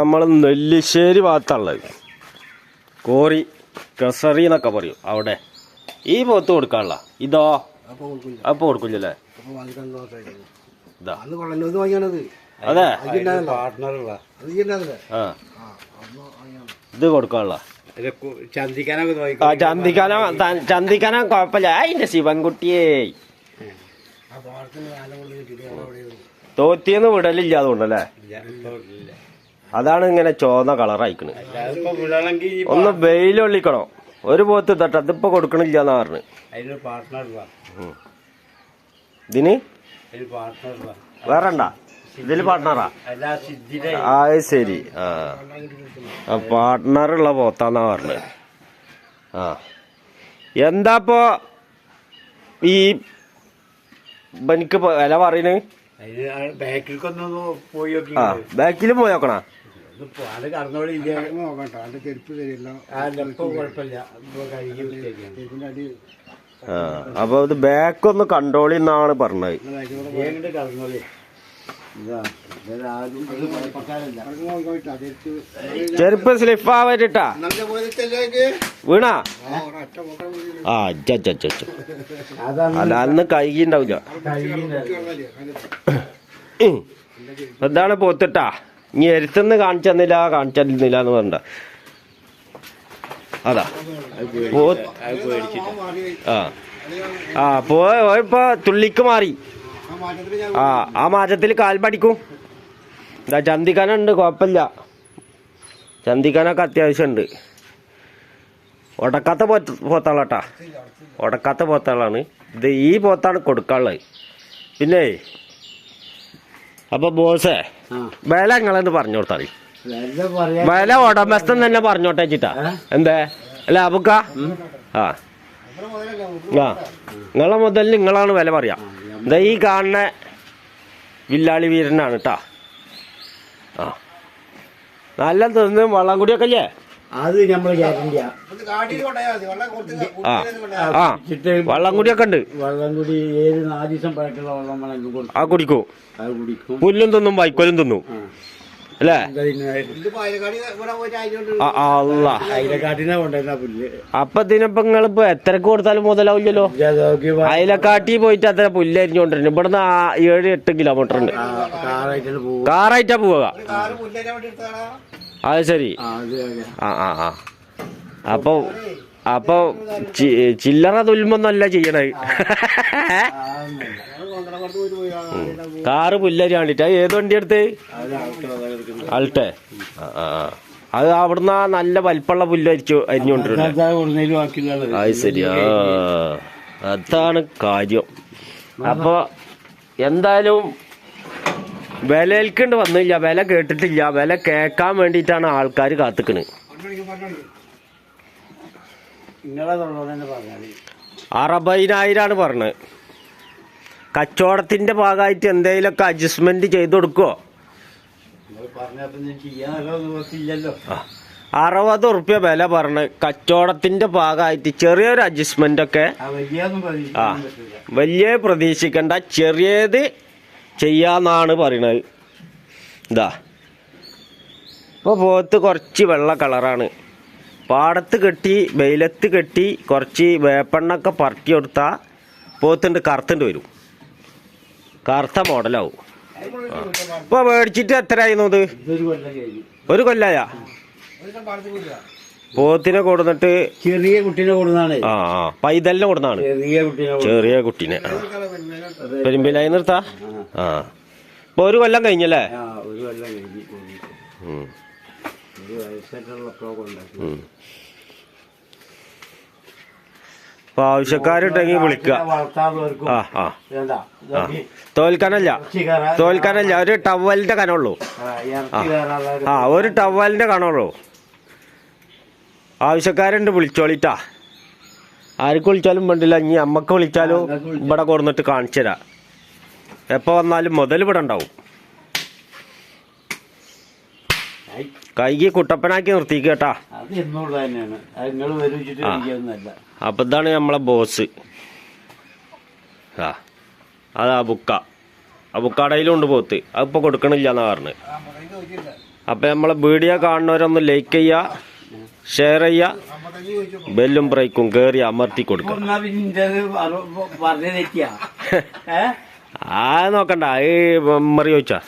നമ്മൾ നെല്ലിശ്ശേരി ഭാഗത്തുള്ളത് കോറി കസറി എന്നൊക്കെ പറയും അവിടെ. ഈ പോത്ത് കൊടുക്കാനുള്ള. ഇതോ? അപ്പൊ കൊടുക്കില്ല. അപ്പൊ കൊടുക്കില്ലല്ലേ? അതെ. ഇത് കൊടുക്കാനുള്ള. ആ ചന്തിക്കാന ചന്തിക്കാന കുഴപ്പമില്ല. അതിന്റെ ശിവൻകുട്ടിയേ. തോത്തിയെന്ന് വിടലില്ല അതുകൊണ്ടല്ലേ അതാണ് ഇങ്ങനെ ചോന്ന കളറായിക്കണ് ഒന്ന് വെയിലൊള്ളിക്കണോ ഒരു പോത്ത് തട്ട് അതിപ്പോ കൊടുക്കണില്ല എന്നാ പറഞ്ഞു ഇതിന്? വേറണ്ട ഇതിൽ പാർട്ട്ണറാ? ആ അത് ശരി. ആ. ആ പാർട്ട്ണറുള്ള പോത്താന്നാ പറഞ്ഞത് ആ. എന്താപ്പോ ഈ എനിക്ക് വില പറയുന്നത് ബാക്കിൽ ബാക്കിലേക്കൊന്നൊന്ന് പോയി നോക്കി ആ ബാക്കിൽ പോയി നോക്കണ? അപ്പൊ ഇത് ബാക്കൊന്ന് കണ്ടോളി എന്നാണ് പറഞ്ഞത്. ചെരുപ്പ് സ്ലിഫ് ആവരിട്ടാ വീണാ? ആ അജ്ജ അല്ല അന്ന് കൈകിണ്ടാവില്ല എന്താണ് പോത്തിട്ടാ? ഇനി എരുത്തുനിന്ന് കാണിച്ചെന്നില്ല കാണിച്ചെന്നില്ല കാണിച്ചു തന്നില്ല എന്ന് പറഞ്ഞ അതാ. പോ- ആ. ആ പോ ഇപ്പൊ തുള്ളിക്ക് മാറി. ആ ആ മാറ്റത്തിൽ കാൽപടിക്കും എന്താ ഇതാ ചന്തിക്കാനുണ്ട് കുഴപ്പമില്ല. ചന്തിക്കാനൊക്കെ അത്യാവശ്യമുണ്ട്. ഉടക്കാത്ത പോ പോത്താളാട്ടാ. ഉടക്കാത്ത പോത്താളാണ്. ഇത് ഈ പോത്താണ് കൊടുക്കാനുള്ളത്. പിന്നെ അപ്പൊ ബോസേ വില നിങ്ങളെന്ന് പറഞ്ഞു കൊടുത്താൽ വില ഉടമസ്ഥൻ തന്നെ പറഞ്ഞോട്ടെ ചിട്ടാ എന്തേ? അല്ല അബുക്ക ആ. ആ. നിങ്ങളെ മുതൽ നിങ്ങളാണ് വില പറയാ. ഇതാ ഈ കാണുന്ന വില്ലാളി വീരനാണ് കേട്ടാ ആ. നല്ല തിന്ന് വള്ളം കുടിയൊക്കെ അല്ലേ അത് ഗ്യാരണ്ടിയാ. ആ. വള്ളം കുടിയൊക്കെ ഉണ്ട് വള്ളം കൂടി ഏത് നാല് ദിവസം പഴക്കുള്ള വള്ളം ആ കുടിക്കും. പുല്ലും തിന്നും വൈക്കോലും തിന്നും. അല്ലേ? അല്ലാ അപ്പൊ ഇതിനിപ്പോ നിങ്ങളിപ്പോ എത്ര കൊടുത്താലും മുതലാവില്ലല്ലോ? അയിലക്കാട്ടി പോയിട്ട് അത്ര പുല്ല് അരിഞ്ഞോണ്ടിരുന്നു ഇവിടുന്ന് ഏഴ് എട്ട് കിലോമീറ്റർ ഉണ്ട്. കാറായിട്ട് പോവുക. അത് ശരി. ആ. ആ ആ അപ്പൊ അപ്പൊ ചില്ലറ തുല്മൊന്നല്ല ചെയ്യണത്. കാറ് പുല്ലരി വേണ്ടിട്ട് അത് ഏത് വണ്ടി എടുത്ത്. അൾട്ടെ ആ. അത് അവിടുന്ന് ആ നല്ല വലിപ്പുള്ള പുല്ല് അരിച്ചു അരിഞ്ഞോണ്ടിരുന്നത് അതാ ശരി. ആ. അതാണ് കാര്യം. അപ്പൊ എന്തായാലും വിലയിൽക്കൊണ്ട് വന്നില്ല. വില കേട്ടിട്ടില്ല. വില കേൾക്കാൻ വേണ്ടിയിട്ടാണ് ആൾക്കാർ കാത്തുക്കണ്. അറുപതിനായിരമാണ് പറഞ്ഞത്. കച്ചവടത്തിന്റെ ഭാഗമായിട്ട് എന്തെങ്കിലുമൊക്കെ അഡ്ജസ്റ്റ്മെന്റ് ചെയ്ത് കൊടുക്കോ നിങ്ങൾ പറഞ്ഞപ്പോ ഞാൻ ചെയ്യാനല്ലോ നിവർത്തിയില്ലല്ലോ അറുപത് ഉറുപ്യ വില പറഞ്ഞ് കച്ചവടത്തിന്റെ ഭാഗമായിട്ട് ചെറിയൊരു അഡ്ജസ്റ്റ്മെന്റ് ഒക്കെ ആ വലിയ പ്രതീക്ഷിക്കണ്ട ചെറിയത് ചെയ്യാന്നാണ് പറയണത്. ഇതാ ഇപ്പോൾ പോത്ത് കുറച്ച് വെള്ള കളറാണ്. പാടത്ത് കെട്ടി വെയിലത്ത് കെട്ടി കുറച്ച് വേപ്പെണ്ണൊക്കെ പറട്ടി കൊടുത്താൽ പോത്തുണ്ട് കറുത്തുണ്ട് വരും. കറുത്ത മോഡലാവും. ഇപ്പൊ മേടിച്ചിട്ട് ഇത്? കൊല്ലം കഴിഞ്ഞു. ഒരു കൊല്ലായ? പോത്തിനെ കൊടുന്നിട്ട് ചെറിയ കുട്ടീനെ കൊടുന്നാണ് ആ ആ. പൈതലിനെ കൊടുന്നാണ് ചെറിയ കുട്ടീനെ. പെരുമ്പിലായി നിർത്താ? ആ. ഇപ്പൊ ഒരു കൊല്ലം കഴിഞ്ഞല്ലേ? ഒരു കൊല്ലം കഴിഞ്ഞു. അപ്പൊ ആവശ്യക്കാരുണ്ടെങ്കിൽ വിളിക്കുക. ആ ആ. തോൽക്കാനല്ല. തോൽക്കാനല്ല ഒരു ടവലിന്റെ കനുള്ളൂ ആ ഒരു ടവലിന്റെ കനുള്ളൂ ആവശ്യക്കാരുണ്ട് വിളിച്ചോളിട്ടാ. ആർക്ക് വിളിച്ചാലും വേണ്ടില്ല ഇനി അമ്മയ്ക്ക് വിളിച്ചാലും ഇവിടെ കൊടുന്നിട്ട് കാണിച്ചു തരാം എപ്പോ വന്നാലും മുതൽ ഇവിടെ ഉണ്ടാവും. കൈക്ക് കുട്ടപ്പനാക്കി നിർത്തിക്ക് കേട്ടാ. അപ്പൊ ഇതാണ് നമ്മളെ ബോസ്. ആ. അതാ ബുക്ക. ആ ഉണ്ട് പോത്ത്. അതിപ്പോ കൊടുക്കണില്ല എന്നാ പറഞ്ഞത് അപ്പൊ നമ്മളെ വീഡിയോ കാണുന്നവരൊന്ന് ലൈക്ക് ചെയ്യുക ഷെയർ ചെയ്യുക ബെല്ലും ബ്രേക്കും കേറി അമർത്തി കൊടുക്കുക തെറ്റിയാ? ആ നോക്കണ്ട. ഈ മറി ചോദിച്ചാ.